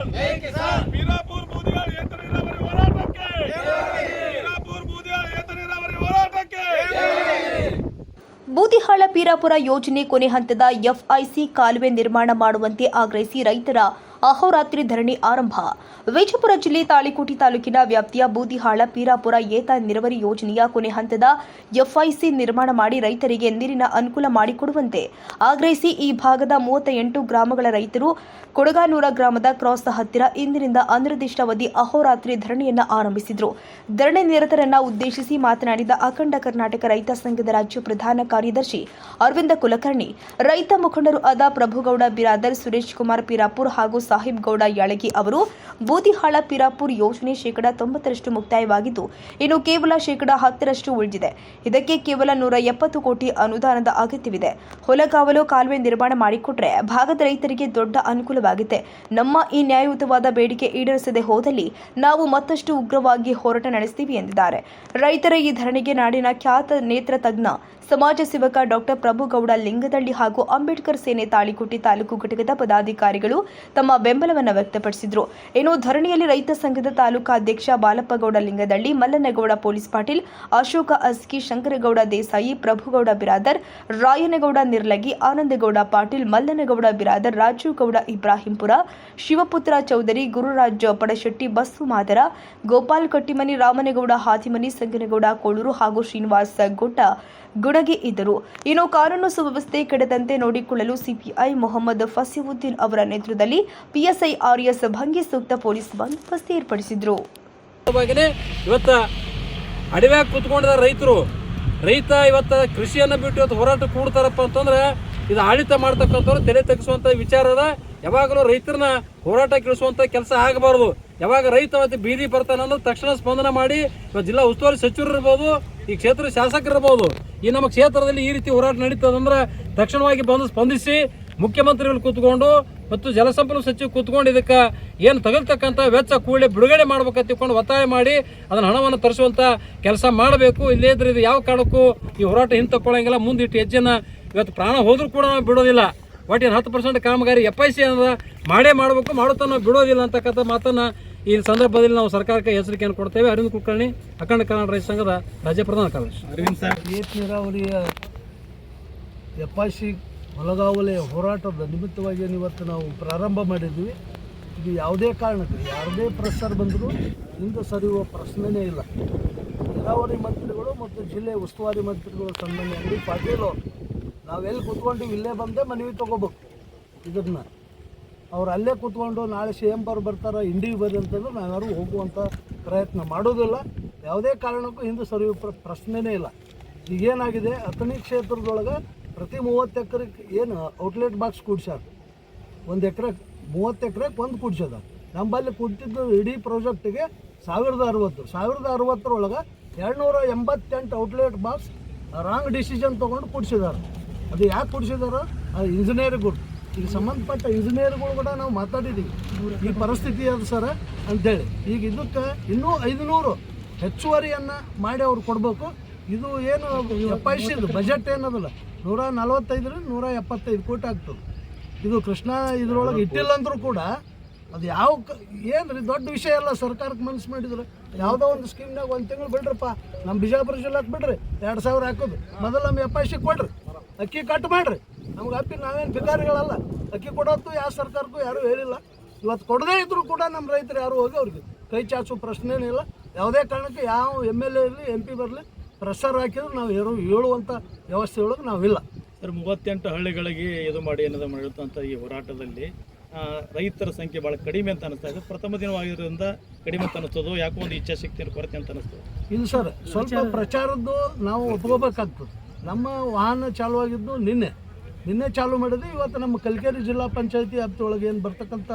ವೀರಾಪುರ ಬೂದಿಯಾಳ ಏತ ನೀರಾವರಿ ಹೋರಾಟಕ್ಕೆ! ವೀರಾಪುರ ಬೂದಿಯಾಳ ಏತ ನೀರಾವರಿ ಹೋರಾಟಕ್ಕೆ! ಬೂದಿಹಾಳ ಪೀರಾಪುರ ಯೋಜನೆ ಕೊನೆ ಹಂತದ ಎಫ್ಐಸಿ ಕಾಲುವೆ ನಿರ್ಮಾಣ ಮಾಡುವಂತೆ ಆಗ್ರಹಿಸಿ ರೈತರ ಅಹೋರಾತ್ರಿ ಧರಣಿ ಆರಂಭ. ವಿಜಯಪುರ ಜಿಲ್ಲೆ ತಾಳಿಕೋಟಿ ತಾಲೂಕಿನ ವ್ಯಾಪ್ತಿಯ ಬೂದಿಹಾಳ, ಪೀರಾಪುರ ಏತ ನೀರಾವರಿ ಯೋಜನೆಯ ಕೊನೆ ಹಂತದ ಎಫ್ಐಸಿ ನಿರ್ಮಾಣ ಮಾಡಿ ರೈತರಿಗೆ ನೀರಿನ ಅನುಕೂಲ ಮಾಡಿಕೊಡುವಂತೆ ಆಗ್ರಹಿಸಿ ಈ ಭಾಗದ ಮೂವತ್ತ ಎಂಟು ಗ್ರಾಮಗಳ ರೈತರು ಕೊಡಗಾನೂರ ಗ್ರಾಮದ ಕ್ರಾಸ್ ಹತ್ತಿರ ಇಂದಿನಿಂದ ಅನಿರ್ದಿಷ್ಟಾವಧಿ ಅಹೋರಾತ್ರಿ ಧರಣಿಯನ್ನು ಆರಂಭಿಸಿದರು. ಧರಣಿ ನಿರತರನ್ನ ಉದ್ದೇಶಿಸಿ ಮಾತನಾಡಿದ ಅಖಂಡ ಕರ್ನಾಟಕ ರೈತ ಸಂಘದ ರಾಜ್ಯ ಪ್ರಧಾನ ಕಾರ್ಯದರ್ಶಿ ಅರವಿಂದ ಕುಲಕರ್ಣಿ, ರೈತ ಮುಖಂಡರು ಆದ ಪ್ರಭುಗೌಡ ಬಿರಾದರ್, ಸುರೇಶ್ ಕುಮಾರ್, ಪಿರಾಪುರ್ ಹಾಗೂ ಸಾಹಿಬ್ ಗೌಡ ಯಾಳಗಿ ಅವರು ಬೂದಿಹಾಳ ಪಿರಾಪುರ್ ಯೋಜನೆ ಶೇಕಡ ತೊಂಬತ್ತರಷ್ಟು ಮುಕ್ತಾಯವಾಗಿದ್ದು, ಇನ್ನು ಕೇವಲ ಶೇಕಡ ಹತ್ತರಷ್ಟು ಉಳಿದಿದೆ. ಇದಕ್ಕೆ ಕೇವಲ ನೂರ ಎಪ್ಪತ್ತು ಕೋಟಿ ಅನುದಾನದ ಅಗತ್ಯವಿದೆ. ಹೊಲಗಾವಲು ಕಾಲುವೆ ನಿರ್ಮಾಣ ಮಾಡಿಕೊಟ್ರೆ ಭಾಗದ ರೈತರಿಗೆ ದೊಡ್ಡ ಅನುಕೂಲವಾಗಿದೆ ನಮ್ಮ ಈ ನ್ಯಾಯಯುತವಾದ ಬೇಡಿಕೆ ಈಡೇರಿಸದೆ ಹೋದಲ್ಲಿ ನಾವು ಮತ್ತಷ್ಟು ಉಗ್ರವಾಗಿ ಹೋರಾಟ ನಡೆಸ್ತೀವಿ ಎಂದಿದ್ದಾರೆ. ರೈತರ ಈ ಧರಣಿಗೆ ನಾಡಿನ ಖ್ಯಾತ ನೇತ್ರ ತಜ್ಞ ಸಮಾಜ ಸೇವಕ ಡಾಕ್ಟರ್ ಪ್ರಭುಗೌಡ ಲಿಂಗದಳ್ಳಿ ಹಾಗೂ ಅಂಬೇಡ್ಕರ್ ಸೇನೆ ತಾಳಿಕೋಟೆ ತಾಲೂಕು ಘಟಕದ ಪದಾಧಿಕಾರಿಗಳು ತಮ್ಮ ಬೆಂಬಲವನ್ನು ವ್ಯಕ್ತಪಡಿಸಿದರು. ಇನ್ನು ಧರಣಿಯಲ್ಲಿ ರೈತ ಸಂಘದ ತಾಲೂಕಾಧ್ಯಕ್ಷ ಬಾಲಪ್ಪಗೌಡ ಲಿಂಗದಳ್ಳಿ, ಮಲ್ಲನಗೌಡ ಪೊಲೀಸ್ ಪಾಟೀಲ್, ಅಶೋಕ ಅಸ್ಕಿ, ಶಂಕರಗೌಡ ದೇಸಾಯಿ, ಪ್ರಭುಗೌಡ ಬಿರಾದರ್, ರಾಯನಗೌಡ ನಿರ್ಲಗಿ, ಆನಂದಗೌಡ ಪಾಟೀಲ್, ಮಲ್ಲನಗೌಡ ಬಿರಾದರ್ ರಾಜು ಗೌಡ ಇಬ್ರಾಹಿಂಪುರ, ಶಿವಪುತ್ರ ಚೌಧರಿ, ಗುರುರಾಜ್ ಪಡಶೆಟ್ಟಿ ಬಸ್ಸು ಮಾದರ, ಗೋಪಾಲ್ ಕಟ್ಟಿಮನಿ, ರಾಮನಗೌಡ ಹಾತಿಮನಿ, ಸಂಗನಗೌಡ, ಕೋಳೂರು ಹಾಗೂ ಶ್ರೀನಿವಾಸ ಗುಡ್ಡ ಇದ್ದರು. ಇನ್ನು ಕಾನೂನು ಸುವ್ಯವಸ್ಥೆ ಕೆಡದಂತೆ ನೋಡಿಕೊಳ್ಳಲು ಸಿಪಿಐ ಮೊಹಮ್ಮದ್ ಫಸೀವುದ್ದೀನ್ ಅವರ ನೇತೃತ್ವದಲ್ಲಿ ಪಿಎಸ್ಐ ಆರ್ಎಸ್ ಭಂಗಿ ಸೂಕ್ತ ಪೊಲೀಸ್ ಬಂದೋಬಸ್ತ್ ಏರ್ಪಡಿಸಿದ್ರು. ಇವತ್ತು ಅಡವ್ಯಾಗ ರೈತರು. ರೈತ ಇವತ್ತು ಕೃಷಿಯನ್ನು ಬಿಟ್ಟು ಇವತ್ತು ಹೋರಾಟ ಕೂಡ್ತಾರಪ್ಪ ಅಂತಂದ್ರೆ ಇದು ಆಡಳಿತ ಮಾಡ್ತಕ್ಕಂಥವ್ರು ತೆರೆ ತೆಗೆಸುವಂಥ ವಿಚಾರ ಅದ. ಯಾವಾಗಲೂ ರೈತರನ್ನ ಹೋರಾಟ ಕೇಳಿಸುವಂಥ ಕೆಲಸ ಆಗಬಾರ್ದು. ಯಾವಾಗ ರೈತ ಅವತ್ತು ಬೀದಿ ಬರ್ತಾನೆ ಅಂದ್ರೆ ತಕ್ಷಣ ಸ್ಪಂದನ ಮಾಡಿ ಇವತ್ತು ಜಿಲ್ಲಾ ಉಸ್ತುವಾರಿ ಸಚಿವರು ಇರ್ಬೋದು ಈ ಕ್ಷೇತ್ರ ಶಾಸಕರು ಇರ್ಬೋದು ಈ ನಮ್ಮ ಕ್ಷೇತ್ರದಲ್ಲಿ ಈ ರೀತಿ ಹೋರಾಟ ನಡೀತದಂದ್ರೆ ತಕ್ಷಣವಾಗಿ ಬಂದು ಸ್ಪಂದಿಸಿ ಮುಖ್ಯಮಂತ್ರಿಗಳು ಕೂತ್ಕೊಂಡು ಮತ್ತು ಜಲಸಂಪನ್ಮೂಲ ಸಚಿವ ಕೂತ್ಕೊಂಡು ಇದಕ್ಕೆ ಏನು ತಗಲ್ತಕ್ಕಂಥ ವೆಚ್ಚ ಕೂಡಲೇ ಬಿಡುಗಡೆ ಮಾಡ್ಬೇಕಂತ ತಿಳ್ಕೊಂಡು ಒತ್ತಾಯ ಮಾಡಿ ಅದನ್ನು ಹಣವನ್ನು ತರಿಸುವಂಥ ಕೆಲಸ ಮಾಡಬೇಕು. ಇಲ್ಲೇ ಇದ್ರೆ ಇದು ಯಾವ ಕಾರಣಕ್ಕೂ ಈ ಹೋರಾಟ ಹಿಂದೆ ತಗೊಳ್ಳಂಗಿಲ್ಲ ಮುಂದಿಟ್ಟು ಹೆಜ್ಜೆನ ಇವತ್ತು ಪ್ರಾಣ ಹೋದರೂ ಕೂಡ ನಾವು ಬಿಡೋದಿಲ್ಲ. ಒಟ್ಟು ಏನು ಹತ್ತು ಪರ್ಸೆಂಟ್ ಕಾಮಗಾರಿ ಎಫ್ ಐ ಸಿ ಅಂದ್ರೆ ಮಾಡೇ ಮಾಡಬೇಕು. ಮಾಡುತ್ತಾ ಬಿಡೋದಿಲ್ಲ ಅಂತಕ್ಕಂಥ ಮಾತನ್ನು ಈ ಸಂದರ್ಭದಲ್ಲಿ ನಾವು ಸರ್ಕಾರಕ್ಕೆ ಎಚ್ಚರಿಕೆಯನ್ನು ಕೊಡ್ತೇವೆ. ಅರವಿಂದ್ ಕುಲಕರ್ಣಿ ಅಖಂಡ ಕರ್ನಾಟಕ ರೈತ ಸಂಘದ ರಾಜ್ಯ ಪ್ರಧಾನ ಕಾರ್ಯದರ್ಶಿ. ಅರವಿಂದ್ ನೀರಾವರಿಯ ಎಫ್ ಐ ಸಿ ಹೊಲಗಾವಲೆ ಹೋರಾಟದ ನಿಮಿತ್ತವಾಗಿ ಏನು ಇವತ್ತು ನಾವು ಪ್ರಾರಂಭ ಮಾಡಿದ್ವಿ. ಇದು ಯಾವುದೇ ಕಾರಣಕ್ಕೆ ಯಾವುದೇ ಪ್ರೆಷರ್ ಬಂದರೂ ಹಿಂದೆ ಸರಿಯುವ ಪ್ರಶ್ನೆನೇ ಇಲ್ಲ. ನೀರಾವರಿ ಮಂತ್ರಿಗಳು ಮತ್ತು ಜಿಲ್ಲೆ ಉಸ್ತುವಾರಿ ಮಂತ್ರಿಗಳು ಸಂಬಂಧ ಅಂಗಡಿ ಪಾಟೀಲ್ ಅವರು ನಾವೆಲ್ಲಿ ಕೂತ್ಕೊಂಡು ಇಲ್ಲೇ ಬಂದೆ ಮನವಿ ತಗೋಬೇಕು. ಇದನ್ನ ಅವ್ರು ಅಲ್ಲೇ ಕೂತ್ಕೊಂಡು ನಾಳೆ ಸಿ ಎಂ ಬರ್ ಬರ್ತಾರೆ ಬರ್ರಿ ಅಂತಂದ್ರೆ ನಾವ್ಯಾರು ಹೋಗುವಂಥ ಪ್ರಯತ್ನ ಮಾಡೋದಿಲ್ಲ. ಯಾವುದೇ ಕಾರಣಕ್ಕೂ ಹಿಂದೆ ಸರಿಯುವ ಪ್ರ ಪ್ರಶ್ನೆನೇ ಇಲ್ಲ. ಈಗೇನಾಗಿದೆ ಅಥಣಿ ಕ್ಷೇತ್ರದೊಳಗೆ ಪ್ರತಿ ಮೂವತ್ತು ಎಕರೆಗೆ ಏನು ಔಟ್ಲೆಟ್ ಬಾಕ್ಸ್ ಕೂಡ್ಸ್ಯಾರ. ಒಂದು ಎಕರೆ ಮೂವತ್ತು ಎಕರೆಗೆ ಒಂದು ಕೂಡ್ಸ್ಯದ. ನಮ್ಮಲ್ಲಿ ಕೂಡ್ತಿದ್ದು ಇಡೀ ಪ್ರಾಜೆಕ್ಟಿಗೆ ಸಾವಿರದ ಅರವತ್ತು. ಸಾವಿರದ ಅರವತ್ತರೊಳಗೆ ಎರಡುನೂರ ಎಂಬತ್ತೆಂಟು ಔಟ್ಲೆಟ್ ಬಾಕ್ಸ್ ರಾಂಗ್ ಡಿಸಿಷನ್ ತೊಗೊಂಡು ಕೂಡ್ಸಿದ್ದಾರೆ ಅದು ಯಾಕೆ ಕೂಡ್ಸಿದಾರೆ? ಅದು ಇಂಜಿನಿಯರ್ಗಳು ಈಗ ಸಂಬಂಧಪಟ್ಟ ಇಂಜಿನಿಯರ್ಗಳು ಕೂಡ ನಾವು ಮಾತಾಡಿದ್ದೀವಿ. ಈ ಪರಿಸ್ಥಿತಿ ಅದು ಸರ ಅಂತೇಳಿ. ಈಗ ಇದಕ್ಕೆ ಇನ್ನೂ ಐದುನೂರು ಹೆಚ್ಚುವರಿಯನ್ನು ಮಾಡಿ ಅವ್ರು ಕೊಡಬೇಕು. ಇದು ಏನು ಎಪ್ಪಾಯಿಸಿದ್ದು ಬಜೆಟ್ ಏನದಲ್ಲ? ನೂರ ನಲವತ್ತೈದರಿಂದ ನೂರ ಎಪ್ಪತ್ತೈದು ಕೋಟಿ ಆಗ್ತದೆ. ಇದು ಕೃಷ್ಣ ಇದ್ರೊಳಗೆ ಇಟ್ಟಿಲ್ಲ ಅಂದ್ರೂ ಕೂಡ ಅದು ಯಾವ ಏನು ರೀ ದೊಡ್ಡ ವಿಷಯ ಅಲ್ಲ ಸರ್ಕಾರಕ್ಕೆ ಮನಸ್ಸು ಮಾಡಿದ್ರು. ಯಾವುದೋ ಒಂದು ಸ್ಕೀಮ್ನಾಗ ಒಂದು ತಿಂಗಳು ಬಿಡ್ರಪ್ಪ ನಮ್ಮ ಬಿಜಾಪುರ ಜಿಲ್ಲೆಗೆ ಬಿಡ್ರಿ, ಎರಡು ಸಾವಿರ ಹಾಕೋದು. ಮೊದಲು ನಮ್ಮ ಎಪ್ಪಾಯಿಸಿ ಕೊಡ್ರಿ, ಅಕ್ಕಿ ಕಟ್ ಮಾಡ್ರಿ. ನಮ್ಗೆ ಅಪ್ಪಿ ನಾವೇನು ಭಿಕಾರಿಗಳಲ್ಲ. ಅಕ್ಕಿ ಕೊಡೋದು ಯಾವ ಸರ್ಕಾರಕ್ಕೂ ಯಾರೂ ಹೇಳಿಲ್ಲ. ಇವತ್ತು ಕೊಡದೇ ಇದ್ರೂ ಕೂಡ ನಮ್ಮ ರೈತರು ಯಾರು ಹೋಗಿ ಅವ್ರಿಗೆ ಕೈ ಚಾಚುವ ಪ್ರಶ್ನೆನೇ ಇಲ್ಲ. ಯಾವುದೇ ಕಾರಣಕ್ಕೆ ಯಾವ ಎಂ ಎಲ್ ಎ ಇರಲಿ ಎಂ ಪಿ ಬರಲಿ ಪ್ರೆಷರ್ ಹಾಕಿದ್ರು ನಾವು ಯಾರು ಹೇಳುವಂಥ ವ್ಯವಸ್ಥೆ ಒಳಗೆ ನಾವಿಲ್ಲ. ಸರ್ ಮೂವತ್ತೆಂಟು ಹಳ್ಳಿಗಳಿಗೆ ಇದು ಮಾಡಿ ಏನದ ಮಾಡಿರುತ್ತಂಥ ಈ ಹೋರಾಟದಲ್ಲಿ ರೈತರ ಸಂಖ್ಯೆ ಭಾಳ ಕಡಿಮೆ ಅಂತ ಅನಿಸ್ತಾ ಇದೆ. ಪ್ರಥಮ ದಿನವಾಗಿರೋದ್ರಿಂದ ಕಡಿಮೆ ಅಂತ ಅನಿಸ್ತದೋ ಯಾಕೋ ಒಂದು ಇಚ್ಛಾಶಕ್ತಿಯ ಕೊರತೆ ಅಂತ ಅನಿಸ್ತದೆ? ಇದು ಸರ್ ಸ್ವಲ್ಪ ಪ್ರಚಾರದ್ದು ನಾವು ಒಪ್ಕೋಬೇಕಾಗ್ತದೆ. ನಮ್ಮ ವಾಹನ ಚಾಲುವಾಗಿದ್ದು ನಿನ್ನೆ. ನಿನ್ನೆ ಚಾಲು ಮಾಡಿದೆ. ಇವತ್ತು ನಮ್ಮ ಕಲ್ಕೇರಿ ಜಿಲ್ಲಾ ಪಂಚಾಯತಿ ವ್ಯಾಪ್ತಿಯೊಳಗೆ ಏನು ಬರ್ತಕ್ಕಂಥ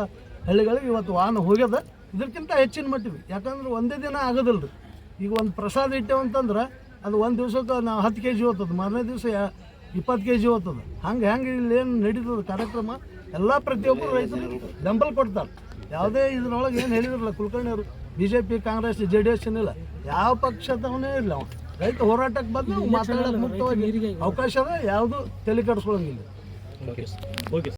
ಹಳ್ಳಿಗಳಿಗೆ ಇವತ್ತು ವಾಹನ ಹೋಗ್ಯದ. ಇದಕ್ಕಿಂತ ಹೆಚ್ಚಿನ ಮಟ್ಟಿಗೆ. ಯಾಕಂದ್ರೆ ಒಂದೇ ದಿನ ಆಗೋದಿಲ್ಲ ರೀ ಈಗ ಒಂದು ಪ್ರಸಾದ ಇಟ್ಟೇವಂತಂದ್ರೆ ಅದು ಒಂದು ದಿವ್ಸಕ್ಕೆ ನಾವು ಹತ್ತು ಕೆ ಜಿ ಓದ್ತದೆ ಮಾರನೇ ದಿವಸ ಇಪ್ಪತ್ತು ಕೆ ಜಿ ಓದ್ತದೆ ಹಂಗೆ ಹೆಂಗೆ ಇಲ್ಲಿ ಏನು ನಡೀತದೆ ಕಾರ್ಯಕ್ರಮ? ಎಲ್ಲ ಪ್ರತಿಯೊಬ್ಬರು ರೈತರು ಬೆಂಬಲ ಕೊಡ್ತಾರೆ. ಯಾವುದೇ ಇದ್ರೊಳಗೆ ಏನು ಹೇಳಿದ್ರಲ್ಲ ಕುಲಕರ್ಣಿಯವರು B J P Congress, J D S ಏನಿಲ್ಲ. ಯಾವ ಪಕ್ಷದವನೇ ಇಲ್ಲ ಅವ ರೈತ ಹೋರಾಟಕ್ಕೆ ಬಂದು ಮಾತಾಡೋಕೆ ಮುಕ್ತವಾಗಿ ಅವಕಾಶ ಅದ ಯಾವುದು ತಲೆ ಕೆಡಿಸ್ಕೊಳಂಗಿಲ್ಲ ಓಕೆ ಓಕೆ.